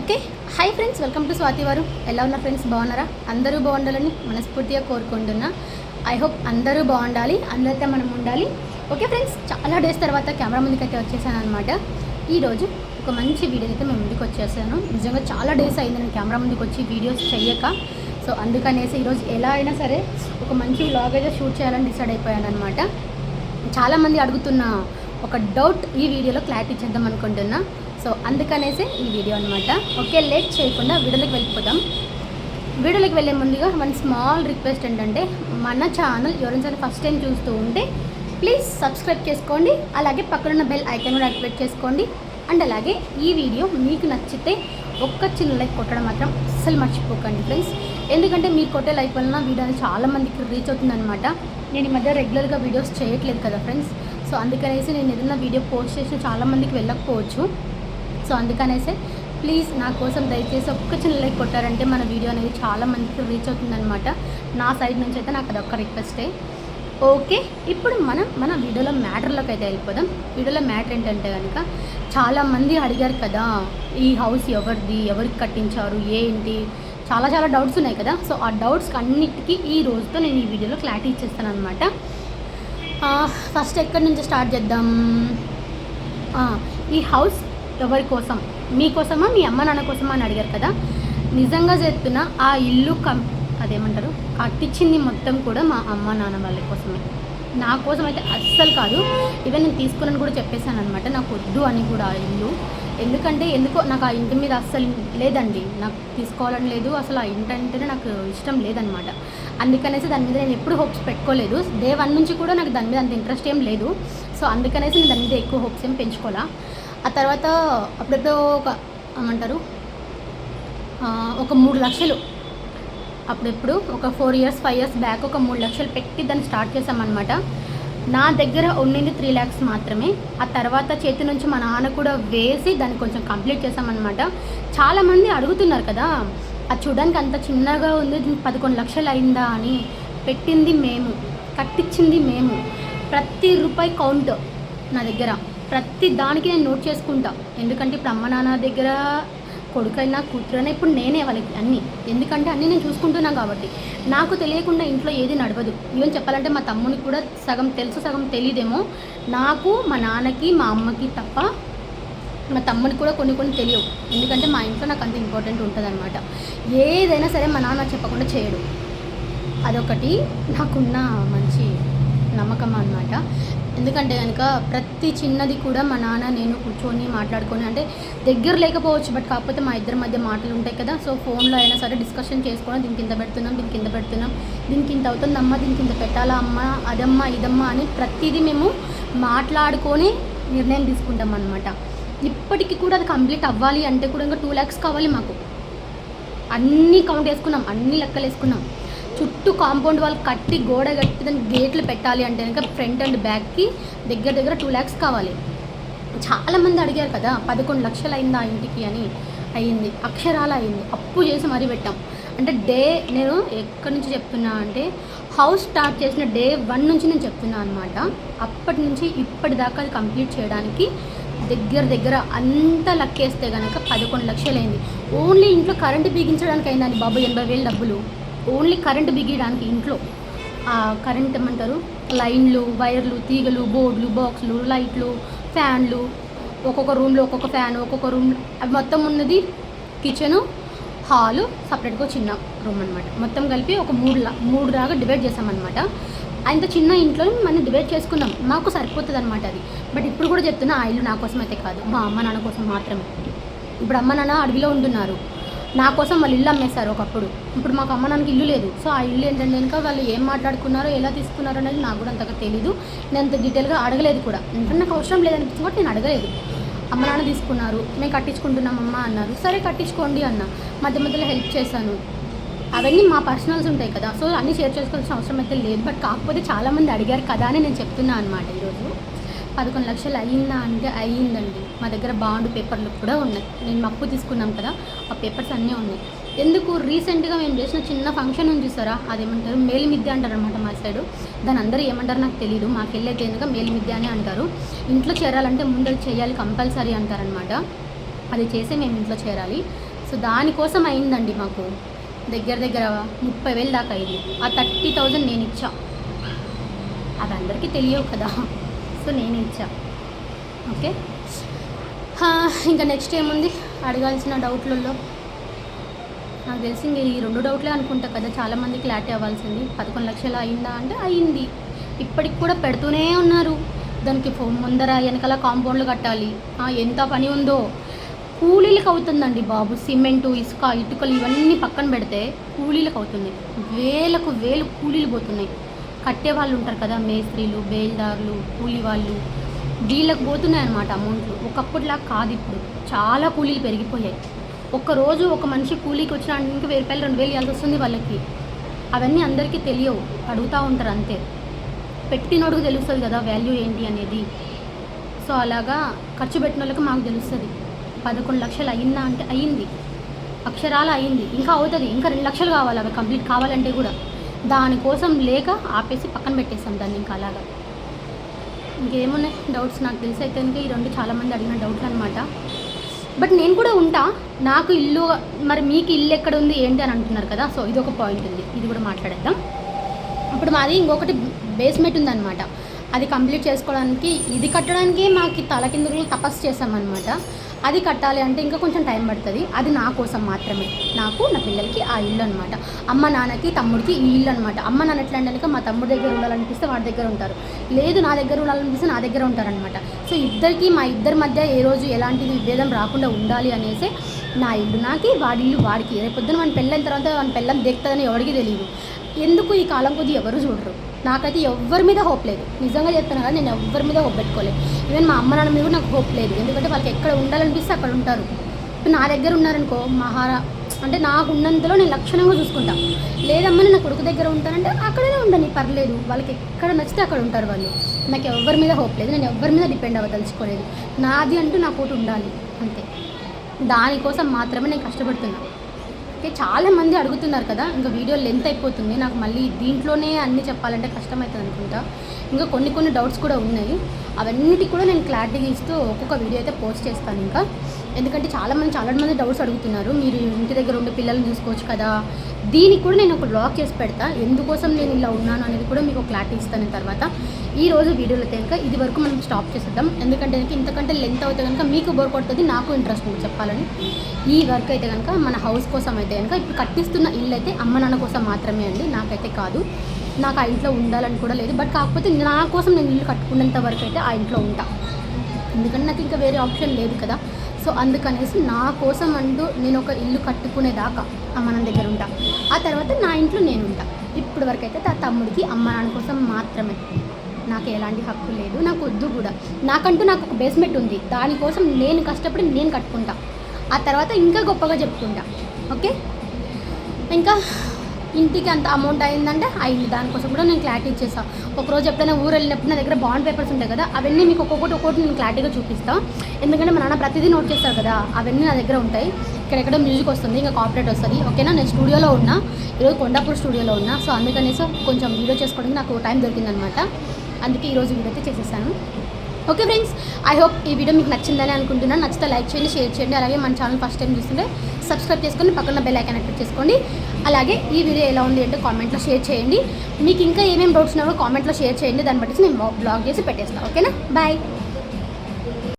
Okay hi friends welcome to Swathi వారు. ఎలా ఉన్నారు ఫ్రెండ్స్? బాగున్నారా? అందరూ బాగుండాలని మనస్ఫూర్తిగా కోరుకుంటున్నా. ఐ హోప్ అందరూ బాగుండాలి అందరితో మనం ఉండాలి. ఓకే ఫ్రెండ్స్ చాలా డేస్ తర్వాత కెమెరా ముందుకైతే వచ్చేసాను అనమాట ఈరోజు ఒక మంచి వీడియో అయితే మేము ముందుకు వచ్చేసాను. నిజంగా చాలా డేస్ అయింది నేను కెమెరా ముందుకు వచ్చి వీడియోస్ చెయ్యక. సో అందుకనేసి ఈరోజు ఎలా అయినా సరే ఒక మంచి వ్లాగ్ అయితే షూట్ చేయాలని డిసైడ్ అయిపోయాను అనమాట చాలామంది అడుగుతున్న ఒక డౌట్ ఈ వీడియోలో క్లారిటీ చేద్దాం అనుకుంటున్నా. సో అందుకనేసి ఈ వీడియో అనమాట ఓకే లేట్ చేయకుండా వీడియోలోకి వెళ్ళిపోదాం. వీడియోలోకి వెళ్ళే ముందుగా మన స్మాల్ రిక్వెస్ట్ ఏంటంటే మన ఛానల్ ఎవరైనా సరే ఫస్ట్ టైం చూస్తూ ఉంటే ప్లీజ్ సబ్స్క్రైబ్ చేసుకోండి. అలాగే పక్కనున్న బెల్ ఐకాన్ కూడా యాక్టివేట్ చేసుకోండి. అండ్ అలాగే ఈ వీడియో మీకు నచ్చితే ఒక్క చిన్న లైక్ కొట్టడం మాత్రం అస్సలు మర్చిపోకండి ఫ్రెండ్స్ ఎందుకంటే మీరు కొట్టే లైక్ వలన వీడియో అనేది రీచ్ అవుతుందన్నమాట నేను ఈ మధ్య రెగ్యులర్గా వీడియోస్ చేయట్లేదు కదా ఫ్రెండ్స్ సో అందుకనేసి నేను ఏదైనా వీడియో పోస్ట్ చేసిన చాలా మందికి వెళ్ళకపోవచ్చు. సో అందుకనేసే ప్లీజ్ నా కోసం దయచేసి ఒక్క చిన్న లైక్ కొట్టారంటే మన వీడియో అనేది చాలా మందికి రీచ్ అవుతుందన్నమాట. నా సైడ్ నుంచి అయితే నాకు అదొక్క రిక్వెస్టే ఓకే ఇప్పుడు మనం మన వీడియోలో మ్యాటర్లోకి అయితే వెళ్ళిపోదాం. వీడియోలో మ్యాటర్ ఏంటంటే కనుక చాలామంది అడిగారు కదా ఈ హౌస్ ఎవరిది ఎవరికి కట్టించారు ఏంటి? చాలా చాలా డౌట్స్ ఉన్నాయి కదా. సో ఆ డౌట్స్ అన్నిటికీ ఈ రోజుతో నేను ఈ వీడియోలో క్లారిటీ ఇచ్చేస్తాను అనమాట ఫస్ట్ ఎక్కడి నుంచి స్టార్ట్ చేద్దాం? ఈ హౌస్ ఎవరి కోసం? మీకోసమా మీ అమ్మ నాన్న కోసమా అని అడిగారు కదా? నిజంగా చెప్తున్నా ఆ ఇల్లు కం అదేమంటారు? కట్టించింది మొత్తం కూడా మా అమ్మ నాన్న వాళ్ళ కోసమే. నా కోసం అయితే అస్సలు కాదు. ఈవెన్ నేను తీసుకున్నాను కూడా చెప్పేశాను అనమాట నాకు వద్దు అని కూడా ఆ ఇల్లు. ఎందుకంటే ఎందుకో నాకు ఆ ఇంటి మీద అస్సలు లేదండి. నాకు తీసుకోవాలని లేదు. అసలు ఆ ఇంటి అంటేనే నాకు ఇష్టం లేదనమాట అందుకనేసి దాని మీద నేను ఎప్పుడు హోప్స్ పెట్టుకోలేదు. డే వన్ నుంచి కూడా నాకు దాని మీద అంత ఇంట్రెస్ట్ ఏం లేదు. సో అందుకనేసి నేను దాని మీద ఎక్కువ హోప్స్ ఏం పెంచుకోవాలా ఆ తర్వాత అప్పుడెప్పుడో ఒక ఏమంటారు? ఒక మూడు లక్షలు. అప్పుడెప్పుడు ఒక four years five years back ఒక మూడు లక్షలు పెట్టి దాన్ని స్టార్ట్ చేసామన్నమాట నా దగ్గర ఉండింది త్రీ ల్యాక్స్ మాత్రమే. ఆ తర్వాత చేతి నుంచి మా నాన్న కూడా వేసి దాన్ని కొంచెం కంప్లీట్ చేసామన్నమాట చాలామంది అడుగుతున్నారు కదా అది చూడడానికి అంత చిన్నగా ఉంది పదకొండు లక్షలు అయిందా? అని. పెట్టింది మేము కట్టించింది మేము. ప్రతి రూపాయి కౌంట్ నా దగ్గర. ప్రతి దానికి నేను నోట్ చేసుకుంటా. ఎందుకంటే ఇప్పుడు అమ్మ నాన్న దగ్గర కొడుకైనా కూతురైనా ఇప్పుడు నేనే వాళ్ళకి అన్నీ. ఎందుకంటే అన్నీ నేను చూసుకుంటున్నాను కాబట్టి. నాకు తెలియకుండా ఇంట్లో ఏది నడవదు. ఈవెన్ చెప్పాలంటే మా తమ్మునికి కూడా సగం తెలుసు సగం తెలియదేమో నాకు మా నాన్నకి మా అమ్మకి తప్ప మా తమ్ముడికి కూడా కొన్ని కొన్ని తెలియవు. ఎందుకంటే మా ఇంట్లో నాకు అంత ఇంపార్టెంట్ ఉంటుంది అనమాట ఏదైనా సరే మా నాన్న చెప్పకుండా చేయడు. అదొకటి. నాకున్న మంచి నమ్మకం అనమాట ఎందుకంటే కనుక ప్రతి చిన్నది కూడా మా నాన్న నేను కూర్చొని మాట్లాడుకొని అంటే దగ్గర లేకపోవచ్చు బట్ కాకపోతే మా ఇద్దరి మధ్య మాటలు ఉంటాయి కదా. సో ఫోన్లో అయినా సరే డిస్కషన్ చేసుకోవడం దీనికి ఇంత పెడుతున్నాం దీనికి ఇంత పెడుతున్నాం దీనికి ఇంత అవుతుందమ్మా దీనికి ఇంత పెట్టాలా అమ్మా అదమ్మా ఇదమ్మా అని ప్రతిదీ మేము మాట్లాడుకొని నిర్ణయం తీసుకుంటాం అనమాట ఇప్పటికీ కూడా అది కంప్లీట్ అవ్వాలి అంటే కూడా ఇంకా టూ ల్యాక్స్ కావాలి మాకు. అన్నీ కౌంట్ వేసుకున్నాం అన్ని లెక్కలు వేసుకున్నాం చుట్టూ కాంపౌండ్ వాళ్ళు కట్టి గోడ కట్టి దానికి గేట్లు పెట్టాలి అంటే కనుక ఫ్రంట్ అండ్ బ్యాక్కి దగ్గర దగ్గర టూ ల్యాక్స్ కావాలి. చాలామంది అడిగారు కదా పదకొండు లక్షలు అయిందా ఆ ఇంటికి అని. అయ్యింది అక్షరాల అయింది. అప్పు చేసి మరీ పెట్టాం. అంటే డే నేను ఎక్కడి నుంచి చెప్తున్నా అంటే హౌస్ స్టార్ట్ చేసిన డే వన్ నుంచి నేను చెప్తున్నా అనమాట అప్పటి నుంచి ఇప్పటిదాకా అది కంప్లీట్ చేయడానికి దగ్గర దగ్గర అంత లెక్కేస్తే కనుక పదకొండు లక్షలు అయింది. ఓన్లీ ఇంట్లో కరెంటు బిగించడానికి అయిందండి బాబు ఎనభై వేలు డబ్బులు. ఓన్లీ కరెంట్ బిగించడానికి ఇంట్లో కరెంట్ ఏమంటారు? లైన్లు వైర్లు తీగలు బోర్డులు బాక్సులు లైట్లు ఫ్యాన్లు ఒక్కొక్క రూమ్లో ఒక్కొక్క ఫ్యాన్ ఒక్కొక్క రూమ్ అవి మొత్తం ఉన్నది కిచెను హాలు సపరేట్గా చిన్న రూమ్ అనమాట మొత్తం కలిపి ఒక మూడు మూడు లాగా డివైడ్ చేసామన్నమాట. అంత చిన్న ఇంట్లో మనం డివైడ్ చేసుకున్నాం. మాకు సరిపోతుంది అనమాట అది. బట్ ఇప్పుడు కూడా చెప్తున్నా ఆ ఇల్లు నా కోసం అయితే కాదు మా అమ్మ నాన్న కోసం మాత్రమే. ఇప్పుడు అమ్మ నాన్న అడవిలో ఉంటున్నారు. నా కోసం వాళ్ళు ఇల్లు అమ్మేశారు ఒకప్పుడు. ఇప్పుడు మాకు అమ్మ నాన్నకి ఇల్లు లేదు. సో ఆ ఇల్లు ఏంటంటే కనుక వాళ్ళు ఏం మాట్లాడుకున్నారో ఎలా తీసుకున్నారో అనేది నాకు కూడా అంతగా తెలీదు. నేను అంత డీటెయిల్గా అడగలేదు కూడా. ఎందుకంటే నాకు అవసరం లేదనిపించింది కూడా నేను అడగలేదు. అమ్మ నాన్న తీసుకున్నారు మేము కట్టించుకుంటున్నాం అమ్మ అన్నారు. సరే కట్టించుకోండి అన్న. మధ్య మధ్యలో హెల్ప్ చేశాను. అవన్నీ మా పర్సనల్స్ ఉంటాయి కదా. సో అన్నీ షేర్ చేసుకోవాల్సిన అవసరం అయితే లేదు. బట్ కాకపోతే చాలామంది అడిగారు కదా అని నేను చెప్తున్నాను అనమాట ఈరోజు. పదకొండు లక్షలు అయ్యిందా అంటే అయ్యిందండి. మా దగ్గర బాండ్ పేపర్లు కూడా ఉన్నాయి. నేను అప్పు తీసుకున్నాం కదా ఆ పేపర్స్ అన్నీ ఉన్నాయి. ఎందుకు? రీసెంట్గా మేము చేసిన చిన్న ఫంక్షన్ ఉంది చూసారా అదేమంటారు? మేలిమిద్య అంటారు అనమాట మా సైడు. దాని అందరూ ఏమంటారు నాకు తెలియదు మాకు వెళ్ళైతే ఎందుకు? మేలిమిద్య అని అంటారు. ఇంట్లో చేరాలంటే ముందర చేయాలి కంపల్సరీ అంటారనమాట అది చేసి మేము ఇంట్లో చేరాలి. సో దానికోసం అయిందండి మాకు. దగ్గర దగ్గర ముప్పై వేలు దాకా అయింది ఆ థర్టీ థౌజండ్ నేను ఇచ్చా. అవి అందరికీ తెలియవు కదా. నేను ఇచ్చా. ఓకే? ఇంకా నెక్స్ట్ ఏముంది? అడగాల్సిన డౌట్లలో. నాకు తెలిసి ఇంక ఈ రెండు డౌట్లే అనుకుంటా కదా చాలామంది క్లారిటీ అవ్వాల్సింది. పదకొండు లక్షలు అయిందా అంటే అయింది. ఇప్పటికి కూడా పెడుతూనే ఉన్నారు. దానికి ముందర వెనకాల కాంపౌండ్లు కట్టాలి. ఎంత పని ఉందో. కూలీలకు అవుతుందండి బాబు. సిమెంటు ఇసుక ఇటుకలు ఇవన్నీ పక్కన పెడితే కూలీలకు అవుతుంది వేలకు వేలు కూలీలు పోతున్నాయి. కట్టే వాళ్ళు ఉంటారు కదా మేస్త్రీలు బేల్దారులు కూలి వాళ్ళు వీళ్ళకి పోతున్నాయి అనమాట అమౌంట్లు. ఒకప్పుడులా కాదు ఇప్పుడు. చాలా కూలీలు పెరిగిపోయాయి. ఒక్కరోజు ఒక మనిషి కూలీకి వచ్చిన ఇంకా వెయ్యి రూపాయలు రెండు వేలు ఇవ్వాల్సి వస్తుంది వాళ్ళకి. అవన్నీ అందరికీ తెలియవు. అడుగుతూ ఉంటారు అంతే. పెట్టినోడుకు తెలుస్తుంది కదా వాల్యూ ఏంటి అనేది. సో అలాగా ఖర్చు పెట్టిన వాళ్ళకి మాకు తెలుస్తుంది. పదకొండు లక్షలు అయిందా అంటే అయ్యింది అక్షరాలు అయింది. ఇంకా అవుతుంది. ఇంకా రెండు లక్షలు కావాలి. అవి కంప్లీట్ కావాలంటే కూడా. దానికోసం లేక ఆపేసి పక్కన పెట్టేసాం దాన్ని ఇంకా అలాగా. ఇంకేమున్నాయి? డౌట్స్ నాకు తెలిసి అయితే కనుక ఈ రెండు చాలామంది అడిగిన డౌట్లు అనమాట బట్ నేను కూడా ఉంటా. నాకు ఇల్లు మరి మీకు ఇల్లు ఎక్కడ ఉంది ఏంటి అని అంటున్నారు కదా సో ఇది ఒక పాయింట్ ఉంది. ఇది కూడా మాట్లాడేద్దాం. ఇప్పుడు మాది ఇంకొకటి బేస్మెంట్ ఉందన్నమాట. అది కంప్లీట్ చేసుకోవడానికి ఇది కట్టడానికి మాకు తల కిందులు తపస్సు చేసామన్నమాట అది కట్టాలి అంటే ఇంకా కొంచెం టైం పడుతుంది. అది నా కోసం మాత్రమే. నాకు నా పిల్లలకి ఆ ఇల్లు అనమాట అమ్మ నాన్నకి తమ్ముడికి ఈ ఇల్లు అనమాట అమ్మ నాన్న ఎట్లా అంటే మా తమ్ముడి దగ్గర ఉండాలనిపిస్తే వాడి దగ్గర ఉంటారు. లేదు నా దగ్గర ఉండాలనిపిస్తే నా దగ్గర ఉంటారనమాట సో ఇద్దరికి మా ఇద్దరి మధ్య ఏ రోజు ఎలాంటి విభేదం రాకుండా ఉండాలి అనేసి నా ఇల్లు నాకి వాడి ఇల్లు వాడికి. రేపొద్దున మన పెళ్ళైన తర్వాత మన పెళ్ళం దిగుతుందని ఎవరికి తెలియదు ఎందుకు ఈ కాలం కొద్ది ఎవరు చూడరు? నాకైతే ఎవరి మీద హోప్ లేదు. నిజంగా చెప్తాను కదా నేను ఎవరి మీద హోప్ పెట్టుకోలేదు. ఈవెన్ మా అమ్మ నాన్న మీద కూడా నాకు హోప్ లేదు. ఎందుకంటే వాళ్ళకి ఎక్కడ ఉండాలనిపిస్తే అక్కడ ఉంటారు. ఇప్పుడు నా దగ్గర ఉన్నారనుకో మహారా అంటే నాకు ఉన్నంతలో నేను లక్షణంగా చూసుకుంటా. లేదమ్మా నేను నా కొడుకు దగ్గర ఉంటానంటే అక్కడనే ఉండని పర్లేదు. వాళ్ళకి ఎక్కడ నచ్చితే అక్కడ ఉంటారు వాళ్ళు. నాకు ఎవరి మీద హోప్ లేదు. నేను ఎవరి మీద డిపెండ్ అవ్వదలుచుకోలేదు. నాది అంటూ నాకు ఒకటి ఉండాలి. అంతే. దానికోసం మాత్రమే నేను కష్టపడుతున్నాను ఓకే చాలా మంది అడుగుతున్నారు కదా ఇంకా వీడియో లెంత్ అయిపోతుంది నాకు మళ్ళీ దీంట్లోనే అన్నీ చెప్పాలంటే కష్టమవుతుంది అనుకుంటా. ఇంకా కొన్ని కొన్ని డౌట్స్ కూడా ఉన్నాయి. అవన్నిటికి కూడా నేను క్లారిటీగా ఇస్తూ ఒక్కొక్క వీడియో అయితే పోస్ట్ చేస్తాను ఇంకా. ఎందుకంటే చాలా మంది చాలా మంది డౌట్స్ అడుగుతున్నారు. మీరు ఇంటి దగ్గర ఉండే పిల్లల్ని చూసుకోవచ్చు కదా. దీనికి కూడా నేను ఒక బ్లాగ్ చేసి పెడతా. ఎందుకోసం నేను ఇలా ఉన్నాను అనేది కూడా మీకు క్లారిటీ ఇస్తాను తర్వాత. ఈ రోజు వీడియోలో కనుక ఇది వరకు మనం స్టాప్ చేసేద్దాం. ఎందుకంటే కనుక ఇంతకంటే లెంత్ అవుతే కనుక మీకు బోర్ కొడుతుంది నాకు ఇంట్రెస్ట్ ఉంది చెప్పాలని. ఈ వర్క్ అయితే కనుక మన హౌస్ కోసం అయితే కనుక ఇప్పుడు కట్టిస్తున్న ఇల్లు అయితే అమ్మ నాన్న కోసం మాత్రమే అండి. నాకైతే కాదు. నాకు ఆ ఇంట్లో ఉండాలని కూడా లేదు. బట్ కాకపోతే నా కోసం నేను ఇల్లు కట్టుకునేంత వరకు అయితే ఆ ఇంట్లో ఉంటా. ఎందుకంటే నాకు ఇంకా వేరే ఆప్షన్ లేదు కదా. సో అందుకనేసి నా కోసం అంటూ నేను ఒక ఇల్లు కట్టుకునేదాకా అమ్మ నాన్న దగ్గర ఉంటా. ఆ తర్వాత నా ఇంట్లో నేను ఉంటా. ఇప్పటి వరకు అయితే నా తమ్ముడికి అమ్మ నాన్న కోసం మాత్రమే. నాకు ఎలాంటి హక్కు లేదు నాకు వద్దు కూడా. నాకంటూ నాకు ఒక బేస్మెంట్ ఉంది. దానికోసం నేను కష్టపడి నేను కట్టుకుంటా. ఆ తర్వాత ఇంకా గొప్పగా చెప్పుకుంటా. ఓకే? ఇంకా ఇంటికి అంత అమౌంట్ అయిందంటే అయింది. దానికోసం కూడా నేను క్లారిటీ ఇచ్చేస్తాను ఒకరోజు ఎప్పుడైనా ఊరు వెళ్ళినప్పుడు నా దగ్గర బాండ్ పేపర్స్ ఉంటాయి కదా అవన్నీ మీకు ఒక్కొక్కటి ఒక్కొక్కటి నేను క్లారిటీగా చూపిస్తాను ఎందుకంటే మా నాన్న ప్రతిదీ నోట్ చేస్తారు కదా అవన్నీ నా దగ్గర ఉంటాయి. ఇక్కడెక్కడ మ్యూజిక్ వస్తుంది ఇంకా కాపరేట్ వస్తుంది. ఓకేనా? నేను స్టూడియోలో ఉన్నా ఈరోజు కొండాపూర్ స్టూడియోలో ఉన్నా. సో అందుకనేసి కొంచెం వీడియో చేసుకోవడానికి నాకు టైం దొరికిందనమాట. అందుకే ఈరోజు వీడియో అయితే చేసేసాను. ఓకే ఫ్రెండ్స్ ఐ హోప్ ఈ వీడియో మీకు నచ్చిందని అనుకుంటున్నాను. నచ్చితే లైక్ చేయండి షేర్ చేయండి. అలాగే మన ఛానల్ ఫస్ట్ టైం చూస్తుంటే సబ్స్క్రైబ్ చేసుకొని పక్కన బెల్ ఐకాన్ యాక్టివేట్ చేసుకోండి. అలాగే ఈ వీడియో ఎలా ఉంది అంటే కామెంట్లో షేర్ చేయండి. మీకు ఇంకా ఏమేమి డౌట్స్ ఉన్నాయో కామెంట్లో షేర్ చేయండి. దాన్ని బట్టి నేను బ్లాగ్ చేసి పెట్టేస్తాను ఓకేనా? బాయ్